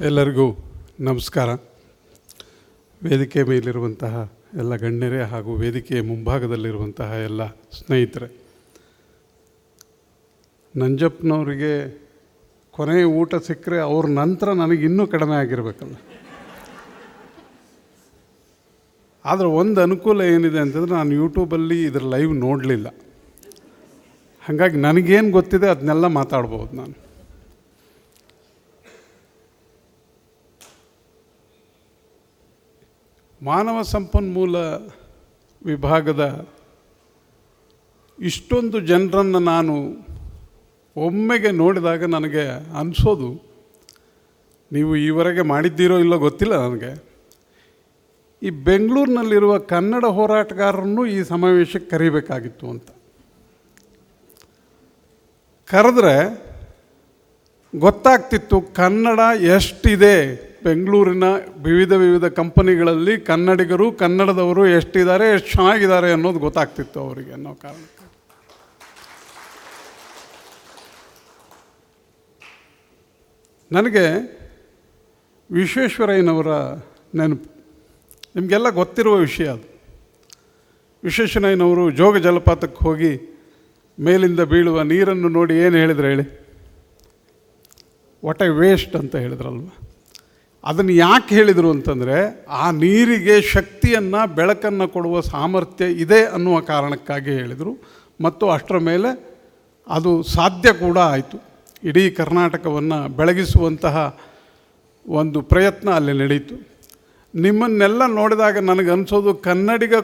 ಎಲ್ಲರಿಗೂ ನಮಸ್ಕಾರ. ವೇದಿಕೆ ಮೇಲಿರುವಂತಹ ಎಲ್ಲ ಗಣ್ಯರೇ ಹಾಗೂ ವೇದಿಕೆಯ ಮುಂಭಾಗದಲ್ಲಿರುವಂತಹ ಎಲ್ಲ ಸ್ನೇಹಿತರೆ. ನಂಜಪ್ಪನವರಿಗೆ ಕೊನೆಯ ಊಟ ಸಿಕ್ಕರೆ ಅವ್ರ ನಂತರ ನನಗೆ ಇನ್ನೂ ಕಡಿಮೆ ಆಗಿರಬೇಕಲ್ಲ. ಆದರೆ ಒಂದು ಅನುಕೂಲ ಏನಿದೆ ಅಂತಂದರೆ ನಾನು ಯೂಟ್ಯೂಬಲ್ಲಿ ಇದ್ರ ಲೈವ್ ನೋಡಲಿಲ್ಲ. ಹಾಗಾಗಿ ನನಗೇನು ಗೊತ್ತಿದೆ ಅದನ್ನೆಲ್ಲ ಮಾತಾಡ್ಬೋದು ನಾನು. ಮಾನವ ಸಂಪನ್ಮೂಲ ವಿಭಾಗದ ಇಷ್ಟೊಂದು ಜನರನ್ನು ನಾನು ಒಮ್ಮೆಗೆ ನೋಡಿದಾಗ ನನಗೆ ಅನಿಸೋದು, ನೀವು ಈವರೆಗೆ ಮಾಡಿದ್ದೀರೋ ಇಲ್ಲೋ ಗೊತ್ತಿಲ್ಲ ನನಗೆ. ಈ ಬೆಂಗಳೂರಿನಲ್ಲಿರುವ ಕನ್ನಡ ಹೋರಾಟಗಾರರನ್ನು ಈ ಸಮಾವೇಶಕ್ಕೆ ಕರಿಬೇಕಾಗಿತ್ತು ಅಂತ. ಕರೆದ್ರೆ ಗೊತ್ತಾಗ್ತಿತ್ತು ಕನ್ನಡ ಎಷ್ಟಿದೆ. ಬೆಂಗಳೂರಿನ ವಿವಿಧ ವಿವಿಧ ಕಂಪನಿಗಳಲ್ಲಿ ಕನ್ನಡಿಗರು, ಕನ್ನಡದವರು ಎಷ್ಟಿದ್ದಾರೆ, ಎಷ್ಟು ಚೆನ್ನಾಗಿದ್ದಾರೆ ಅನ್ನೋದು ಗೊತ್ತಾಗ್ತಿತ್ತು ಅವರಿಗೆ ಅನ್ನೋ ಕಾರಣಕ್ಕೆ. ನನಗೆ ವಿಶ್ವೇಶ್ವರಯ್ಯನವರ ನೆನಪು. ನಿಮಗೆಲ್ಲ ಗೊತ್ತಿರುವ ವಿಷಯ ಅದು. ವಿಶ್ವೇಶ್ವರಯ್ಯನವರು ಜೋಗ ಜಲಪಾತಕ್ಕೆ ಹೋಗಿ ಮೇಲಿಂದ ಬೀಳುವ ನೀರನ್ನು ನೋಡಿ ಏನು ಹೇಳಿದ್ರು ಹೇಳಿ. ವಾಟ್ ಐ ವೇಸ್ಟ್ ಅಂತ ಹೇಳಿದ್ರಲ್ವ? ಅದನ್ನು ಯಾಕೆ ಹೇಳಿದರು ಅಂತಂದರೆ, ಆ ನೀರಿಗೆ ಶಕ್ತಿಯನ್ನು, ಬೆಳಕನ್ನು ಕೊಡುವ ಸಾಮರ್ಥ್ಯ ಇದೆ ಅನ್ನುವ ಕಾರಣಕ್ಕಾಗಿ ಹೇಳಿದರು. ಮತ್ತು ಅಷ್ಟರ ಮೇಲೆ ಅದು ಸಾಧ್ಯ ಕೂಡ ಆಯಿತು. ಇಡೀ ಕರ್ನಾಟಕವನ್ನು ಬೆಳಗಿಸುವಂತಹ ಒಂದು ಪ್ರಯತ್ನ ಅಲ್ಲಿ ನಡೀತು ನಿಮ್ಮನ್ನೆಲ್ಲ ನೋಡಿದಾಗ ನನಗನ್ಸೋದು ಕನ್ನಡಿಗ,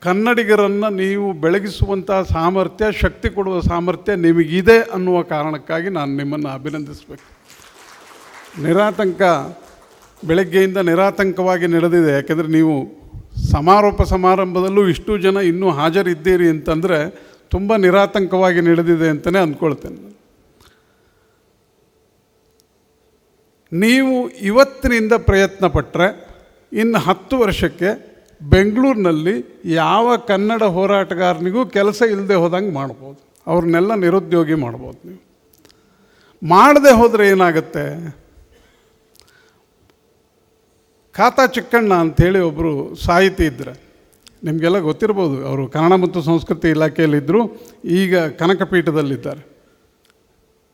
ಕನ್ನಡಿಗರನ್ನು ನೀವು ಬೆಳಗಿಸುವಂತಹ ಸಾಮರ್ಥ್ಯ, ಶಕ್ತಿ ಕೊಡುವ ಸಾಮರ್ಥ್ಯ ನಿಮಗಿದೆ ಅನ್ನುವ ಕಾರಣಕ್ಕಾಗಿ ನಾನು ನಿಮ್ಮನ್ನು ಅಭಿನಂದಿಸಬೇಕು. ನಿರಾತಂಕ ಬೆಳಗ್ಗೆಯಿಂದ ನಿರಾತಂಕವಾಗಿ ನಡೆದಿದೆ. ಯಾಕೆಂದರೆ ನೀವು ಸಮಾರೋಪ ಸಮಾರಂಭದಲ್ಲೂ ಇಷ್ಟು ಜನ ಇನ್ನೂ ಹಾಜರಿದ್ದೀರಿ ಅಂತಂದರೆ ತುಂಬ ನಿರಾತಂಕವಾಗಿ ನಡೆದಿದೆ ಅಂತಲೇ ಅಂದ್ಕೊಳ್ತೇನೆ. ನೀವು ಇವತ್ತಿನಿಂದ ಪ್ರಯತ್ನ ಪಟ್ಟರೆ ಇನ್ನು ಹತ್ತು ವರ್ಷಕ್ಕೆ ಬೆಂಗಳೂರಿನಲ್ಲಿ ಯಾವ ಕನ್ನಡ ಹೋರಾಟಗಾರನಿಗೂ ಕೆಲಸ ಇಲ್ಲದೆ ಹೋದಂಗೆ ಮಾಡ್ಬೋದು. ಅವ್ರನ್ನೆಲ್ಲ ನಿರುದ್ಯೋಗಿ ಮಾಡ್ಬೋದು ನೀವು. ಮಾಡದೆ ಹೋದರೆ ಏನಾಗುತ್ತೆ? ಖಾತಾ ಚಿಕ್ಕಣ್ಣ ಅಂಥೇಳಿ ಒಬ್ಬರು ಸಾಹಿತಿ ಇದ್ದರು ನಿಮಗೆಲ್ಲ ಗೊತ್ತಿರ್ಬೋದು, ಅವರು ಕನ್ನಡ ಮತ್ತು ಸಂಸ್ಕೃತಿ ಇಲಾಖೆಯಲ್ಲಿದ್ದರು ಈಗ ಕನಕಪೀಠದಲ್ಲಿದ್ದಾರೆ.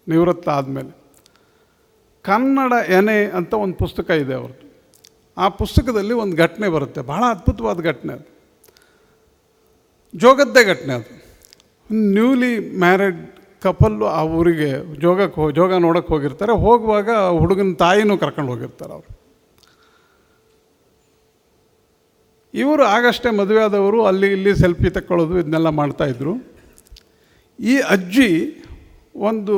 ನಿವೃತ್ತ ಆದಮೇಲೆ. ಕನ್ನಡ ಎನೆ ಅಂತ ಒಂದು ಪುಸ್ತಕ ಇದೆ ಅವ್ರದ್ದು ಆ ಪುಸ್ತಕದಲ್ಲಿ ಒಂದು ಘಟನೆ ಬರುತ್ತೆ ಭಾಳ ಅದ್ಭುತವಾದ ಘಟನೆ ಅದು. ಜೋಗದ್ದೇ ಘಟನೆ ಅದು. ನ್ಯೂಲಿ ಮ್ಯಾರಿಡ್ ಕಪಲ್ಲು ಆ ಊರಿಗೆ ಜೋಗಕ್ಕೆ ಜೋಗ ನೋಡೋಕ್ಕೆ ಹೋಗಿರ್ತಾರೆ, ಹೋಗುವಾಗ ಹುಡುಗನ ತಾಯಿನೂ ಕರ್ಕೊಂಡು ಹೋಗಿರ್ತಾರೆ ಅವರು. ಇವರು ಆಗಷ್ಟೇ ಮದುವೆ ಆದವರು, ಅಲ್ಲಿ ಇಲ್ಲಿ ಸೆಲ್ಫಿ ತಕ್ಕೊಳ್ಳೋದು ಇದನ್ನೆಲ್ಲ ಮಾಡ್ತಾಯಿದ್ರು ಈ ಅಜ್ಜಿ ಒಂದು,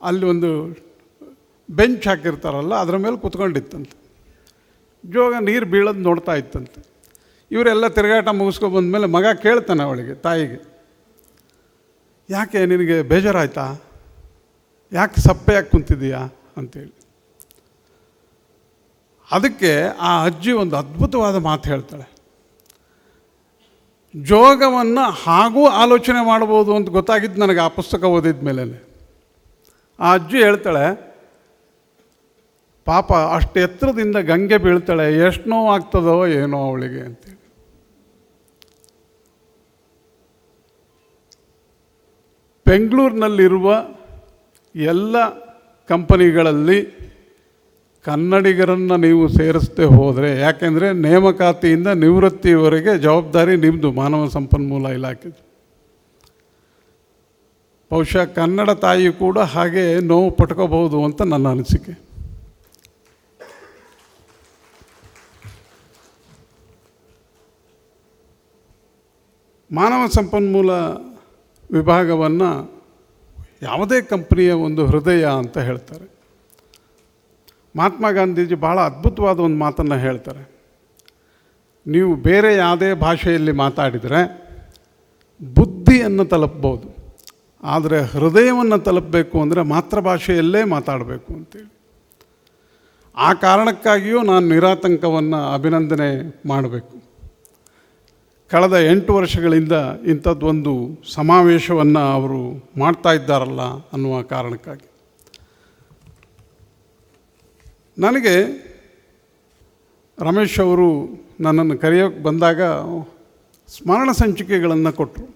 ಅಲ್ಲಿ ಒಂದು ಬೆಂಚ್ ಹಾಕಿರ್ತಾರಲ್ಲ, ಅದರ ಮೇಲೆ ಕುತ್ಕೊಂಡಿತ್ತಂತೆ. ಜೋಗ ನೀರು ಬೀಳೋದು ನೋಡ್ತಾ ಇತ್ತಂತೆ. ಇವರೆಲ್ಲ ತಿರುಗಾಟ ಮುಗಿಸ್ಕೊ ಬಂದಮೇಲೆ ಮಗ ಕೇಳ್ತಾನೆ ಅವಳಿಗೆ, ತಾಯಿಗೆ, ಯಾಕೆ ನಿನಗೆ ಬೇಜಾರಾಯ್ತಾ? ಯಾಕೆ ಸಪ್ಪೆ ಯಾಕೆ ಕುಂತಿದೀಯಾ ಅಂತೇಳಿ. ಅದಕ್ಕೆ ಆ ಅಜ್ಜಿ ಒಂದು ಅದ್ಭುತವಾದ ಮಾತು ಹೇಳ್ತಾಳೆ. ಜೋಗವನ್ನು ಹಾಗೂ ಆಲೋಚನೆ ಮಾಡ್ಬೋದು ಅಂತ ಗೊತ್ತಾಗಿದ್ದು ನನಗೆ ಆ ಪುಸ್ತಕ ಓದಿದ ಮೇಲೆ ಆ ಅಜ್ಜಿ ಹೇಳ್ತಾಳೆ, ಪಾಪ ಅಷ್ಟು ಎತ್ತರದಿಂದ ಗಂಗೆ ಬೀಳ್ತಾಳೆ, ಎಷ್ಟು ನೋವು ಆಗ್ತದೋ ಏನೋ ಅವಳಿಗೆ ಅಂತೇಳಿ. ಬೆಂಗಳೂರಿನಲ್ಲಿರುವ ಎಲ್ಲ ಕಂಪನಿಗಳಲ್ಲಿ ಕನ್ನಡಿಗರನ್ನು ನೀವು ಸೇರಿಸದೆ ಹೋದರೆ, ಯಾಕೆಂದರೆ ನೇಮಕಾತಿಯಿಂದ ನಿವೃತ್ತಿವರೆಗೆ ಜವಾಬ್ದಾರಿ ನಿಮ್ಮದು ಮಾನವ ಸಂಪನ್ಮೂಲ ಇಲಾಖೆ. ಬಹುಶಃ ಕನ್ನಡ ತಾಯಿ ಕೂಡ ಹಾಗೆ ನೋವು ಪಟ್ಕೋಬಹುದು ಅಂತ ನನ್ನ ಅನಿಸಿಕೆ. ಮಾನವ ಸಂಪನ್ಮೂಲ ವಿಭಾಗವನ್ನು ಯಾವುದೇ ಕಂಪ್ನಿಯ ಒಂದು ಹೃದಯ ಅಂತ ಹೇಳ್ತಾರೆ. ಮಹಾತ್ಮ ಗಾಂಧೀಜಿ ಭಾಳ ಅದ್ಭುತವಾದ ಒಂದು ಮಾತನ್ನು ಹೇಳ್ತಾರೆ. ನೀವು ಬೇರೆ ಯಾವುದೇ ಭಾಷೆಯಲ್ಲಿ ಮಾತಾಡಿದರೆ ಬುದ್ಧಿಯನ್ನು ತಲುಪ್ಬೋದು. ಆದರೆ ಹೃದಯವನ್ನು ತಲುಪಬೇಕು ಅಂದರೆ ಮಾತೃಭಾಷೆಯಲ್ಲೇ ಮಾತಾಡಬೇಕು ಅಂತೇಳಿ. ಆ ಕಾರಣಕ್ಕಾಗಿಯೂ ನಾನು ನಿರಾತಂಕವನ್ನು ಅಭಿನಂದನೆ ಮಾಡಬೇಕು. ಕಳೆದ ಎಂಟು ವರ್ಷಗಳಿಂದ ಇಂಥದ್ದೊಂದು ಸಮಾವೇಶವನ್ನು ಅವರು ಮಾಡ್ತಾ ಇದ್ದಾರಲ್ಲ ಅನ್ನುವ ಕಾರಣಕ್ಕಾಗಿ. ನನಗೆ ರಮೇಶ್ ಅವರು ನನ್ನನ್ನು ಕರೆಯೋಕ್ಕೆ ಬಂದಾಗ ಸ್ಮರಣ ಸಂಚಿಕೆಗಳನ್ನು ಕೊಟ್ಟರು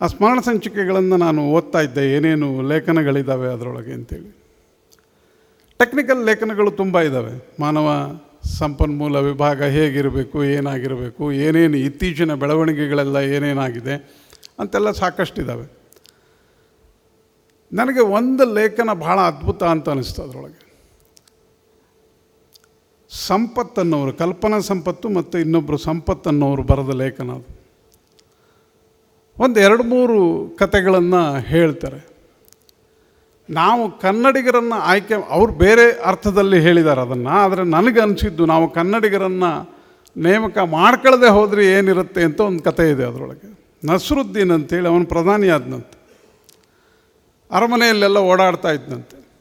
ಆ ಸ್ಮರಣ ಸಂಚಿಕೆಗಳನ್ನು ನಾನು ಓದ್ತಾ ಇದ್ದೆ, ಏನೇನು ಲೇಖನಗಳಿದ್ದಾವೆ ಅದರೊಳಗೆ ಅಂತೇಳಿ. ಟೆಕ್ನಿಕಲ್ ಲೇಖನಗಳು ತುಂಬ ಇದ್ದಾವೆ ಮಾನವ ಸಂಪನ್ಮೂಲ ವಿಭಾಗ ಹೇಗಿರಬೇಕು, ಏನಾಗಿರಬೇಕು, ಏನೇನು ಇತ್ತೀಚಿನ ಬೆಳವಣಿಗೆಗಳೆಲ್ಲ ಏನೇನಾಗಿದೆ ಅಂತೆಲ್ಲ ಸಾಕಷ್ಟಿದ್ದಾವೆ ನನಗೆ ಒಂದು ಲೇಖನ ಭಾಳ ಅದ್ಭುತ ಅಂತ ಅನಿಸ್ತು ಅದರೊಳಗೆ. ಸಂಪತ್ತನ್ನವರು ಕಲ್ಪನಾ ಸಂಪತ್ತು ಮತ್ತು ಇನ್ನೊಬ್ಬರು ಸಂಪತ್ತನ್ನವರು ಬರೆದ ಲೇಖನ ಅದು. ಒಂದು ಎರಡು ಮೂರು ಕತೆಗಳನ್ನು ಹೇಳ್ತಾರೆ. ನಾವು ಕನ್ನಡಿಗರನ್ನು ಆಯ್ಕೆ, ಅವರು ಬೇರೆ ಅರ್ಥದಲ್ಲಿ ಹೇಳಿದ್ದಾರೆ ಅದನ್ನು, ಆದರೆ ನನಗೆ ಅನಿಸಿದ್ದು ನಾವು ಕನ್ನಡಿಗರನ್ನು ನೇಮಕ ಮಾಡ್ಕೊಳ್ಳದೆ ಹೋದರೆ ಏನಿರುತ್ತೆ ಅಂತ ಒಂದು ಕತೆ ಇದೆ ಅದರೊಳಗೆ. ನಸರುದ್ದೀನ್ ಅಂತೇಳಿ ಅವನು ಪ್ರಧಾನಿ ಆದನಂತೆ ಅರಮನೆಯಲ್ಲೆಲ್ಲ ಓಡಾಡ್ತಾ ಇದ್ದಂತೆ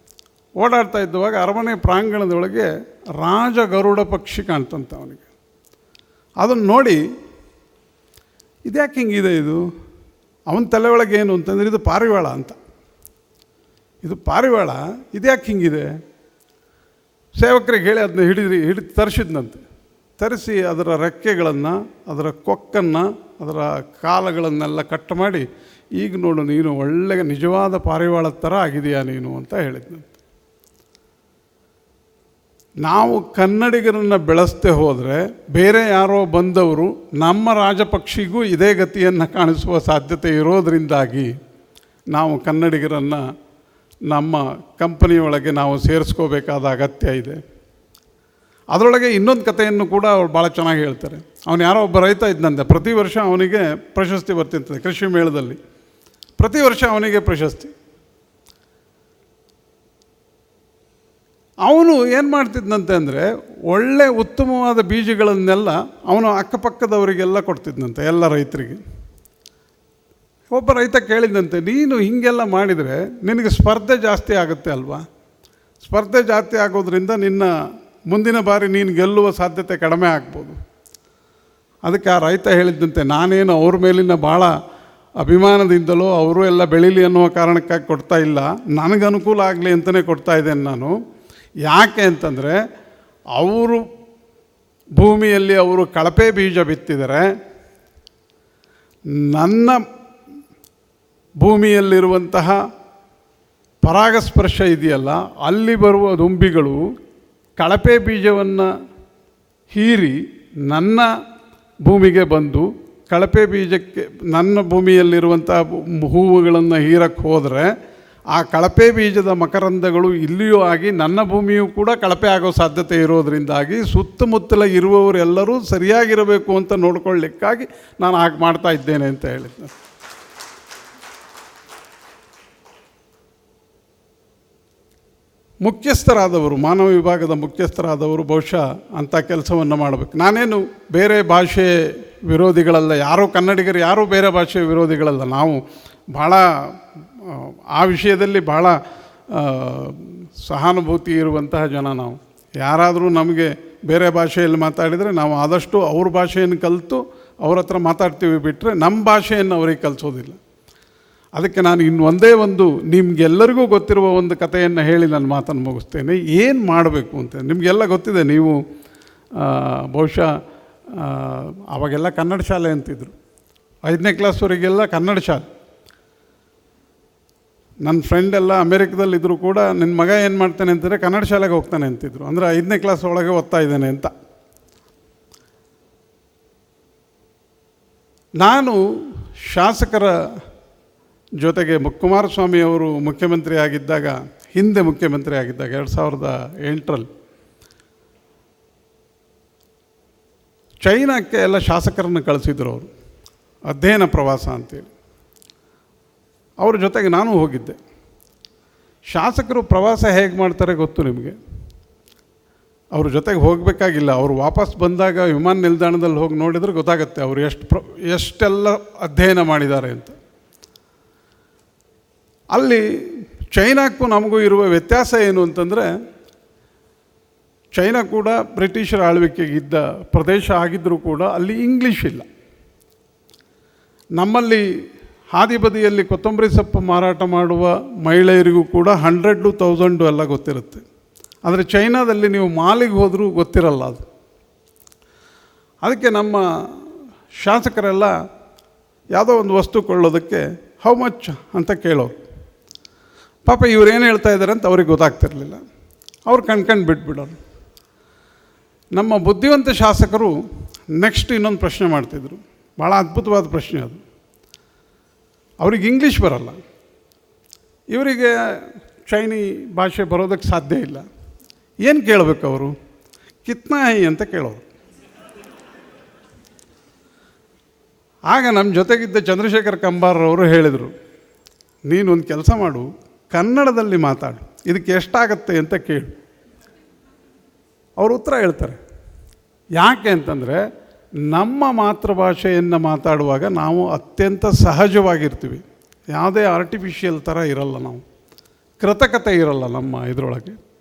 ಓಡಾಡ್ತಾ ಇದ್ದುವಾಗ ಅರಮನೆ ಪ್ರಾಂಗಣದೊಳಗೆ ರಾಜ ಗರುಡ ಪಕ್ಷಿ ಕಾಣ್ತಂತ ಅವನಿಗೆ. ಅದನ್ನು ನೋಡಿ, ಇದ್ಯಾಕೆ ಹಿಂಗಿದೆ ಇದು? ಅವನ ತಲೆ ಒಳಗೆ ಏನು ಅಂತಂದರೆ ಇದು ಪಾರಿವಾಳ ಅಂತ. ಇದು ಪಾರಿವಾಳ, ಇದ್ಯಾಕೆ ಹಿಂಗಿದೆ? ಸೇವಕರಿಗೆ ಹೇಳಿ ಅದನ್ನ ಹಿಡಿದ್ರಿ, ಹಿಡಿ ತರಿಸಿದ್ನಂತೆ. ತರಿಸಿ ಅದರ ರೆಕ್ಕೆಗಳನ್ನು, ಅದರ ಕೊಕ್ಕನ್ನು, ಅದರ ಕಾಲಗಳನ್ನೆಲ್ಲ ಕಟ್ ಮಾಡಿ, ಈಗ ನೋಡು ನೀನು ಒಳ್ಳೆಯ ನಿಜವಾದ ಪಾರಿವಾಳ ಥರ ಆಗಿದೆಯಾ ನೀನು ಅಂತ ಹೇಳಿದ್ನಂತೆ. ನಾವು ಕನ್ನಡಿಗರನ್ನು ಬೆಳೆಸ್ತೇ ಹೋದರೆ ಬೇರೆ ಯಾರೋ ಬಂದವರು ನಮ್ಮ ರಾಜಪಕ್ಷಿಗೂ ಇದೇ ಗತಿಯನ್ನು ಕಾಣಿಸುವ ಸಾಧ್ಯತೆ ಇರೋದರಿಂದಾಗಿ ನಾವು ಕನ್ನಡಿಗರನ್ನು ನಮ್ಮ ಕಂಪನಿಯೊಳಗೆ ನಾವು ಸೇರಿಸ್ಕೋಬೇಕಾದ ಅಗತ್ಯ ಇದೆ. ಅದರೊಳಗೆ ಇನ್ನೊಂದು ಕಥೆಯನ್ನು ಕೂಡ ಅವ್ರು ಭಾಳ ಚೆನ್ನಾಗಿ ಹೇಳ್ತಾರೆ. ಅವನು ಯಾರೋ ಒಬ್ಬ ರೈತ ಇದ್ದಂತೆ ಪ್ರತಿ ವರ್ಷ ಅವನಿಗೆ ಪ್ರಶಸ್ತಿ ಬರ್ತಿರ್ತದೆ ಕೃಷಿ ಮೇಳದಲ್ಲಿ. ಪ್ರತಿ ವರ್ಷ ಅವನಿಗೆ ಪ್ರಶಸ್ತಿ. ಅವನು ಏನು ಮಾಡ್ತಿದ್ನಂತೆ ಅಂದರೆ ಒಳ್ಳೆ ಉತ್ತಮವಾದ ಬೀಜಗಳನ್ನೆಲ್ಲ ಅವನು ಅಕ್ಕಪಕ್ಕದವರಿಗೆಲ್ಲ ಕೊಡ್ತಿದ್ದನಂತೆ ಎಲ್ಲ ರೈತರಿಗೆ. ಒಬ್ಬ ರೈತ ಕೇಳಿದಂತೆ ನೀನು ಹೀಗೆಲ್ಲ ಮಾಡಿದರೆ ನಿನಗೆ ಸ್ಪರ್ಧೆ ಜಾಸ್ತಿ ಆಗುತ್ತೆ ಅಲ್ವಾ? ಸ್ಪರ್ಧೆ ಜಾಸ್ತಿ ಆಗೋದ್ರಿಂದ ನಿನ್ನ ಮುಂದಿನ ಬಾರಿ ನೀನು ಗೆಲ್ಲುವ ಸಾಧ್ಯತೆ ಕಡಿಮೆ ಆಗ್ಬೋದು. ಅದಕ್ಕೆ ಆ ರೈತ ಹೇಳಿದ್ದಂತೆ ನಾನೇನು ಅವ್ರ ಮೇಲಿನ ಭಾಳ ಅಭಿಮಾನದಿಂದಲೋ ಅವರು ಎಲ್ಲ ಬೆಳೀಲಿ ಅನ್ನುವ ಕಾರಣಕ್ಕಾಗಿ ಕೊಡ್ತಾ ಇಲ್ಲ. ನನಗೆ ಅನುಕೂಲ ಆಗಲಿ ಅಂತಲೇ ಕೊಡ್ತಾ ಇದ್ದೇನೆ ನಾನು. ಯಾಕೆ ಅಂತಂದರೆ ಅವರು ಭೂಮಿಯಲ್ಲಿ ಅವರು ಕಳಪೆ ಬೀಜ ಬಿತ್ತಿದರೆ ನನ್ನ ಭೂಮಿಯಲ್ಲಿರುವಂತಹ ಪರಾಗಸ್ಪರ್ಶ ಇದೆಯಲ್ಲ, ಅಲ್ಲಿ ಬರುವ ದುಂಬಿಗಳು ಕಳಪೆ ಬೀಜವನ್ನು ಹೀರಿ ನನ್ನ ಭೂಮಿಗೆ ಬಂದು ಕಳಪೆ ಬೀಜಕ್ಕೆ, ನನ್ನ ಭೂಮಿಯಲ್ಲಿರುವಂತಹ ಹೂವುಗಳನ್ನು ಹೀರಕ್ಕೆ ಹೋದರೆ ಆ ಕಳಪೆ ಬೀಜದ ಮಕರಂದಗಳು ಇಲ್ಲಿಯೂ ಆಗಿ ನನ್ನ ಭೂಮಿಯೂ ಕೂಡ ಕಳಪೆ ಆಗೋ ಸಾಧ್ಯತೆ ಇರೋದರಿಂದಾಗಿ ಸುತ್ತಮುತ್ತಲ ಇರುವವರೆಲ್ಲರೂ ಸರಿಯಾಗಿರಬೇಕು ಅಂತ ನೋಡ್ಕೊಳ್ಳಿಕ್ಕಾಗಿ ನಾನು ಹಾಗೆ ಮಾಡ್ತಾ ಇದ್ದೇನೆ ಅಂತ ಹೇಳಿದ್ದೆ ಮುಖ್ಯಸ್ಥರಾದವರು, ಮಾನವ ವಿಭಾಗದ ಮುಖ್ಯಸ್ಥರಾದವರು ಬಹುಶಃ ಅಂಥ ಕೆಲಸವನ್ನು ಮಾಡಬೇಕು. ನಾನೇನು ಬೇರೆ ಭಾಷೆ ವಿರೋಧಿಗಳಲ್ಲ, ಯಾರೋ ಕನ್ನಡಿಗರು ಯಾರೂ ಬೇರೆ ಭಾಷೆ ವಿರೋಧಿಗಳಲ್ಲ, ನಾವು ಭಾಳ ಆ, ವಿಷಯದಲ್ಲಿ ಭಾಳ ಸಹಾನುಭೂತಿ ಇರುವಂತಹ ಜನ ನಾವು. ಯಾರಾದರೂ ನಮಗೆ ಬೇರೆ ಭಾಷೆಯಲ್ಲಿ ಮಾತಾಡಿದರೆ ನಾವು ಆದಷ್ಟು ಅವ್ರ ಭಾಷೆಯನ್ನು ಕಲಿತು ಅವ್ರ ಹತ್ರ ಮಾತಾಡ್ತೀವಿ ಬಿಟ್ಟರೆ ನಮ್ಮ ಭಾಷೆಯನ್ನು ಅವ್ರಿಗೆ ಕಲಿಸೋದಿಲ್ಲ. ಅದಕ್ಕೆ ನಾನು ಇನ್ನು ಒಂದೇ ನಿಮಗೆಲ್ಲರಿಗೂ ಗೊತ್ತಿರುವ ಒಂದು ಕಥೆಯನ್ನು ಹೇಳಿ ನಾನು ಮಾತನ್ನು ಮುಗಿಸ್ತೇನೆ. ಏನು ಮಾಡಬೇಕು ಅಂತ? ನಿಮಗೆಲ್ಲ ಗೊತ್ತಿದೆ ನೀವು ಬಹುಶಃ ಅವಾಗೆಲ್ಲ ಕನ್ನಡ ಶಾಲೆ ಅಂತಿದ್ರು. ಐದನೇ ಕ್ಲಾಸ್ವರೆಗೆಲ್ಲ ಕನ್ನಡ ಶಾಲೆ. ನನ್ನ ಫ್ರೆಂಡ್ ಎಲ್ಲ ಅಮೇರಿಕದಲ್ಲಿದ್ದರೂ ಕೂಡ ನಿನ್ನ ಮಗ ಏನು ಮಾಡ್ತಾನೆ ಅಂತಂದರೆ ಕನ್ನಡ ಶಾಲೆಗೆ ಹೋಗ್ತಾನೆ ಅಂತಿದ್ರು. ಅಂದರೆ ಐದನೇ ಕ್ಲಾಸ್ ಒಳಗೆ ಓದ್ತಾ ಇದ್ದಾನೆ ಅಂತ. ನಾನು ಶಾಸಕರ ಜೊತೆಗೆ ಕುಮಾರಸ್ವಾಮಿ ಅವರು ಮುಖ್ಯಮಂತ್ರಿ ಆಗಿದ್ದಾಗ, ಹಿಂದೆ ಮುಖ್ಯಮಂತ್ರಿ ಆಗಿದ್ದಾಗ, ಎರಡು ಸಾವಿರದ ಎಂಟರಲ್ಲಿ ಚೈನಾಕ್ಕೆ ಎಲ್ಲ ಶಾಸಕರನ್ನು ಕಳಿಸಿದ್ರು ಅವರು. ಅಧ್ಯಯನ ಪ್ರವಾಸ ಅಂತೇಳಿ. ಅವ್ರ ಜೊತೆಗೆ ನಾನು ಹೋಗಿದ್ದೆ. ಶಾಸಕರು ಪ್ರವಾಸ ಹೇಗೆ ಮಾಡ್ತಾರೆ ಗೊತ್ತು ನಿಮಗೆ? ಅವ್ರ ಜೊತೆಗೆ ಹೋಗಬೇಕಾಗಿಲ್ಲ, ಅವರು ವಾಪಸ್ ಬಂದಾಗ ವಿಮಾನ ನಿಲ್ದಾಣದಲ್ಲಿ ಹೋಗಿ ನೋಡಿದ್ರೆ ಗೊತ್ತಾಗುತ್ತೆ ಅವರು ಎಷ್ಟು ಪ್ರ, ಎಷ್ಟೆಲ್ಲ ಅಧ್ಯಯನ ಮಾಡಿದ್ದಾರೆ ಅಂತ. ಅಲ್ಲಿ ಚೈನಾಕ್ಕೂ ನಮಗೂ ಇರುವ ವ್ಯತ್ಯಾಸ ಏನು ಅಂತಂದರೆ, ಚೈನಾ ಕೂಡ ಬ್ರಿಟಿಷರ ಆಳ್ವಿಕೆಗಿದ್ದ ಪ್ರದೇಶ ಆಗಿದ್ದರೂ ಕೂಡ ಅಲ್ಲಿ ಇಂಗ್ಲೀಷ್ ಇಲ್ಲ. ನಮ್ಮಲ್ಲಿ ಹಾದಿ ಬದಿಯಲ್ಲಿ ಕೊತ್ತಂಬರಿ ಸೊಪ್ಪು ಮಾರಾಟ ಮಾಡುವ ಮಹಿಳೆಯರಿಗೂ ಕೂಡ ಹಂಡ್ರೆಡ್ಡು ತೌಸಂಡು ಎಲ್ಲ ಗೊತ್ತಿರುತ್ತೆ. ಆದರೆ ಚೈನಾದಲ್ಲಿ ನೀವು ಮಾಲಿಗೆ ಹೋದರೂ ಗೊತ್ತಿರಲ್ಲ ಅದು. ಅದಕ್ಕೆ ನಮ್ಮ ಶಾಸಕರೆಲ್ಲ ಯಾವುದೋ ಒಂದು ವಸ್ತು ಕೊಳ್ಳೋದಕ್ಕೆ ಹೌ ಮಚ್ ಅಂತ ಕೇಳೋರು. ಪಾಪ ಇವ್ರು ಏನು ಹೇಳ್ತಾ ಇದ್ದಾರೆ ಅಂತ ಅವ್ರಿಗೆ ಗೊತ್ತಾಗ್ತಿರಲಿಲ್ಲ. ಅವ್ರು ಕಣ್ಕಂಡು ಬಿಟ್ಬಿಡೋರು. ನಮ್ಮ ಬುದ್ಧಿವಂತ ಶಾಸಕರು ನೆಕ್ಸ್ಟ್ ಇನ್ನೊಂದು ಪ್ರಶ್ನೆ ಮಾಡ್ತಿದ್ರು. ಭಾಳ ಅದ್ಭುತವಾದ ಪ್ರಶ್ನೆ ಅದು. ಅವ್ರಿಗೆ ಇಂಗ್ಲೀಷ್ ಬರಲ್ಲ. ಇವರಿಗೆ ಚೈನಿ ಭಾಷೆ ಬರೋದಕ್ಕೆ ಸಾಧ್ಯ ಇಲ್ಲ. ಏನು ಕೇಳಬೇಕು ಅವರು? ಕಿತ್ನಾ ಹೈ ಅಂತ ಕೇಳೋರು. ಆಗ ನಮ್ಮ ಜೊತೆಗಿದ್ದ ಚಂದ್ರಶೇಖರ್ ಕಂಬಾರವರು ಹೇಳಿದರು ಹೇಳಿದರು ನೀನೊಂದು ಕೆಲಸ ಮಾಡು, ಕನ್ನಡದಲ್ಲಿ ಮಾತಾಡು, ಇದಕ್ಕೆ ಎಷ್ಟಾಗತ್ತೆ ಅಂತ ಕೇಳು. ಅವರು ಉತ್ತರ ಹೇಳ್ತಾರೆ. ಯಾಕೆ ಅಂತಂದರೆ ನಮ್ಮ ಮಾತೃಭಾಷೆಯನ್ನು ಮಾತಾಡುವಾಗ ನಾವು ಅತ್ಯಂತ ಸಹಜವಾಗಿರ್ತೀವಿ. ಯಾವುದೇ ಆರ್ಟಿಫಿಷಿಯಲ್ ಥರ ಇರಲ್ಲ ನಾವು. ಕೃತಕತೆ ಇರಲ್ಲ ನಮ್ಮ ಇದರೊಳಗೆ.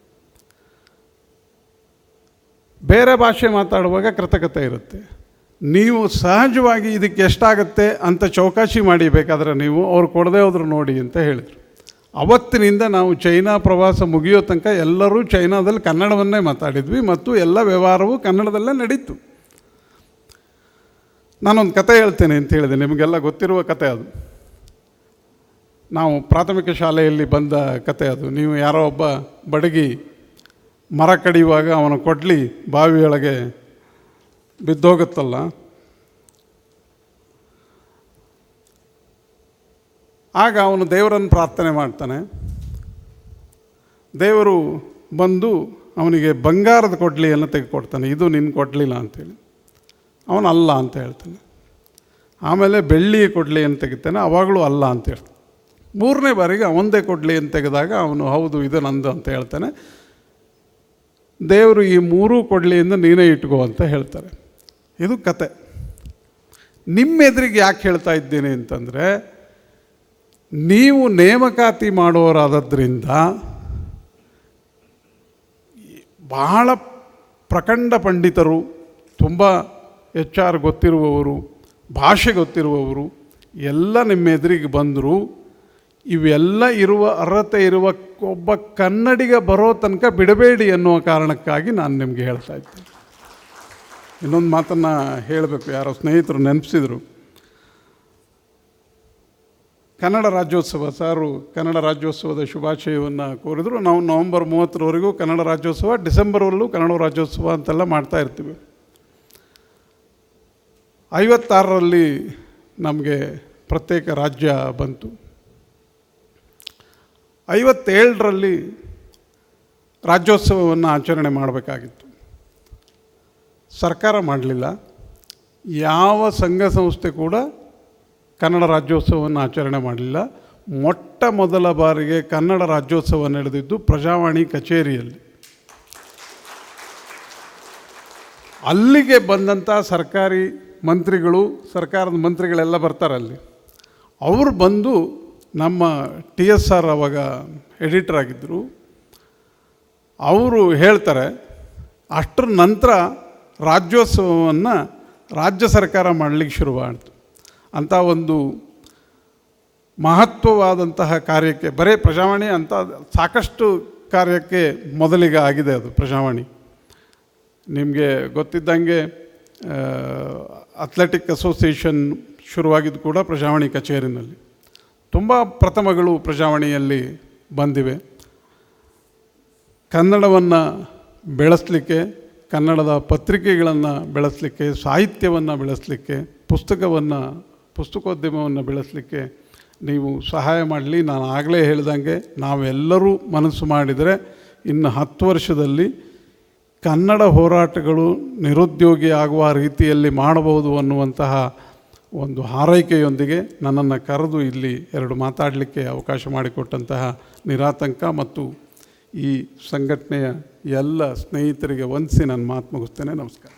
ಬೇರೆ ಭಾಷೆ ಮಾತಾಡುವಾಗ ಕೃತಕತೆ ಇರುತ್ತೆ. ನೀವು ಸಹಜವಾಗಿ ಇದಕ್ಕೆ ಎಷ್ಟಾಗುತ್ತೆ ಅಂತ ಚೌಕಾಸಿ ಮಾಡಿ ಬೇಕಾದ್ರೆ ನೀವು ಅವ್ರು ಕೊಡದೇ ಹೋದ್ರು ನೋಡಿ ಅಂತ ಹೇಳಿದರು. ಅವತ್ತಿನಿಂದ ನಾವು ಚೈನಾ ಪ್ರವಾಸ ಮುಗಿಯೋ ತನಕ ಎಲ್ಲರೂ ಚೈನಾದಲ್ಲಿ ಕನ್ನಡವನ್ನೇ ಮಾತಾಡಿದ್ವಿ ಮತ್ತು ಎಲ್ಲ ವ್ಯವಹಾರವೂ ಕನ್ನಡದಲ್ಲೇ ನಡೀತು. ನಾನೊಂದು ಕತೆ ಹೇಳ್ತೇನೆ ಅಂತ ಹೇಳಿದೆ. ನಿಮಗೆಲ್ಲ ಗೊತ್ತಿರುವ ಕತೆ ಅದು. ನಾವು ಪ್ರಾಥಮಿಕ ಶಾಲೆಯಲ್ಲಿ ಬಂದ ಕತೆ ಅದು. ನೀವು ಯಾರೋ ಒಬ್ಬ ಬಡಗಿ ಮರ ಕಡಿಯುವಾಗ ಅವನ ಕೊಡ್ಲಿ ಬಾವಿಯೊಳಗೆ ಬಿದ್ದೋಗುತ್ತಲ್ಲ. ಆಗ ಅವನು ದೇವರನ್ನು ಪ್ರಾರ್ಥನೆ ಮಾಡ್ತಾನೆ. ದೇವರು ಬಂದು ಅವನಿಗೆ ಬಂಗಾರದ ಕೊಡ್ಲಿಯನ್ನು ತೆಗೆದುಕೊಡ್ತಾನೆ. ಇದು ನಿನ್ನ ಕೊಡಲಿಲ್ಲ ಅಂತೇಳಿ ಅವನು ಅಲ್ಲ ಅಂತ ಹೇಳ್ತಾನೆ. ಆಮೇಲೆ ಬೆಳ್ಳಿ ಕೊಡಲಿ ಅಂತ ತೆಗಿತಾನೆ, ಅವಾಗಲೂ ಅಲ್ಲ ಅಂತ ಹೇಳ್ತಾನೆ. ಮೂರನೇ ಬಾರಿಗೆ ಅವಂದೇ ಕೊಡಲಿ ಅಂತ ತೆಗೆದಾಗ ಅವನು, ಹೌದು, ಇದು ನಂದು ಅಂತ ಹೇಳ್ತಾನೆ. ದೇವರು ಈ ಮೂರೂ ಕೊಡಲಿಯಿಂದ ನೀನೇ ಇಟ್ಕೋ ಅಂತ ಹೇಳ್ತಾರೆ. ಇದು ಕತೆ. ನಿಮ್ಮ ಎದುರಿಗೆ ಯಾಕೆ ಹೇಳ್ತಾ ಇದ್ದೀನಿ ಅಂತಂದರೆ, ನೀವು ನೇಮಕಾತಿ ಮಾಡೋರಾದದ್ರಿಂದ ಬಹಳ ಪ್ರಖಂಡ ಪಂಡಿತರು ತುಂಬ ಎಚ್ ಆರ್ ಗೊತ್ತಿರುವವರು, ಭಾಷೆ ಗೊತ್ತಿರುವವರು, ಎಲ್ಲ ನಿಮ್ಮ ಎದುರಿಗೆ ಬಂದರು ಇವೆಲ್ಲ ಇರುವ ಅರ್ಹತೆ ಇರುವ ಒಬ್ಬ ಕನ್ನಡಿಗ ಬರೋ ತನಕ ಬಿಡಬೇಡಿ ಅನ್ನುವ ಕಾರಣಕ್ಕಾಗಿ ನಾನು ನಿಮಗೆ ಹೇಳ್ತಾ ಇದ್ದೀನಿ. ಇನ್ನೊಂದು ಮಾತನ್ನು ಹೇಳಬೇಕು, ಯಾರೋ ಸ್ನೇಹಿತರು ನೆನಪಿಸಿದರು. ಕನ್ನಡ ರಾಜ್ಯೋತ್ಸವ, ಸಾರು ಕನ್ನಡ ರಾಜ್ಯೋತ್ಸವದ ಶುಭಾಶಯವನ್ನು ಕೋರಿದರು. ನಾವು ನವಂಬರ್ ಮೂವತ್ತರವರೆಗೂ ಕನ್ನಡ ರಾಜ್ಯೋತ್ಸವ, ಡಿಸೆಂಬರ್ವಲ್ಲೂ ಕನ್ನಡ ರಾಜ್ಯೋತ್ಸವ ಅಂತೆಲ್ಲ ಮಾಡ್ತಾ ಇರ್ತೀವಿ. ಐವತ್ತಾರರಲ್ಲಿ ನಮಗೆ ಪ್ರತ್ಯೇಕ ರಾಜ್ಯ ಬಂತು. ಐವತ್ತೇಳರಲ್ಲಿ ರಾಜ್ಯೋತ್ಸವವನ್ನು ಆಚರಣೆ ಮಾಡಬೇಕಾಗಿತ್ತು. ಸರ್ಕಾರ ಮಾಡಲಿಲ್ಲ. ಯಾವ ಸಂಘ ಸಂಸ್ಥೆ ಕೂಡ ಕನ್ನಡ ರಾಜ್ಯೋತ್ಸವವನ್ನು ಆಚರಣೆ ಮಾಡಲಿಲ್ಲ. ಮೊಟ್ಟ ಮೊದಲ ಬಾರಿಗೆ ಕನ್ನಡ ರಾಜ್ಯೋತ್ಸವ ನಡೆದಿದ್ದು ಪ್ರಜಾವಾಣಿ ಕಚೇರಿಯಲ್ಲಿ. ಅಲ್ಲಿಗೆ ಬಂದಂಥ ಸರ್ಕಾರಿ ಮಂತ್ರಿಗಳು, ಸರ್ಕಾರದ ಮಂತ್ರಿಗಳೆಲ್ಲ ಬರ್ತಾರೆ ಅಲ್ಲಿ. ಅವರು ಬಂದು ನಮ್ಮ ಟಿ ಎಸ್ ಆರ್ ಅವಾಗ ಎಡಿಟರ್ ಆಗಿದ್ದರು ಅವರು ಹೇಳ್ತಾರೆ, ಅಷ್ಟರ ನಂತರ ರಾಜ್ಯೋತ್ಸವವನ್ನು ರಾಜ್ಯ ಸರ್ಕಾರ ಮಾಡಲಿಕ್ಕೆ ಶುರುವಾಯಿತು ಅಂಥ ಒಂದು ಮಹತ್ವವಾದಂತಹ ಕಾರ್ಯಕ್ಕೆ, ಬರೀ ಪ್ರಜಾವಾಣಿ ಅಂತ ಸಾಕಷ್ಟು ಕಾರ್ಯಕ್ಕೆ ಮೊದಲಿಗೆ ಆಗಿದೆ ಅದು ಪ್ರಜಾವಾಣಿ. ನಿಮಗೆ ಗೊತ್ತಿದ್ದಂಗೆ ಅಥ್ಲೆಟಿಕ್ ಅಸೋಸಿಯೇಷನ್ ಶುರುವಾಗಿದ್ದು ಕೂಡ ಪ್ರಜಾವಾಣಿ ಕಚೇರಿನಲ್ಲಿ. ತುಂಬ ಪ್ರಥಮಗಳು ಪ್ರಜಾವಾಣಿಯಲ್ಲಿ ಬಂದಿವೆ. ಕನ್ನಡವನ್ನು ಬೆಳೆಸಲಿಕ್ಕೆ, ಕನ್ನಡದ ಪತ್ರಿಕೆಗಳನ್ನು ಬೆಳೆಸಲಿಕ್ಕೆ, ಸಾಹಿತ್ಯವನ್ನು ಬೆಳೆಸಲಿಕ್ಕೆ, ಪುಸ್ತಕವನ್ನು, ಪುಸ್ತಕೋದ್ಯಮವನ್ನು ಬೆಳೆಸಲಿಕ್ಕೆ ನೀವು ಸಹಾಯ ಮಾಡಲಿ. ನಾನು ಆಗಲೇ ಹೇಳ್ದಂಗೆ ನಾವೆಲ್ಲರೂ ಮನಸ್ಸು ಮಾಡಿದರೆ ಇನ್ನು ಹತ್ತು ವರ್ಷದಲ್ಲಿ ಕನ್ನಡ ಹೋರಾಟಗಳು ನಿರುದ್ಯೋಗಿ ಆಗುವ ರೀತಿಯಲ್ಲಿ ಮಾಡಬಹುದು ಅನ್ನುವಂತಹ ಒಂದು ಹಾರೈಕೆಯೊಂದಿಗೆ ನನ್ನನ್ನು ಕರೆದು ಇಲ್ಲಿ ಎರಡು ಮಾತಾಡಲಿಕ್ಕೆ ಅವಕಾಶ ಮಾಡಿಕೊಟ್ಟಂತಹ ನಿರಾತಂಕ ಮತ್ತು ಈ ಸಂಘಟನೆಯ ಎಲ್ಲ ಸ್ನೇಹಿತರಿಗೆ ವಂದಿಸಿ ನಾನು ಮಾತು ಮುಗಿಸ್ತೇನೆ. ನಮಸ್ಕಾರ.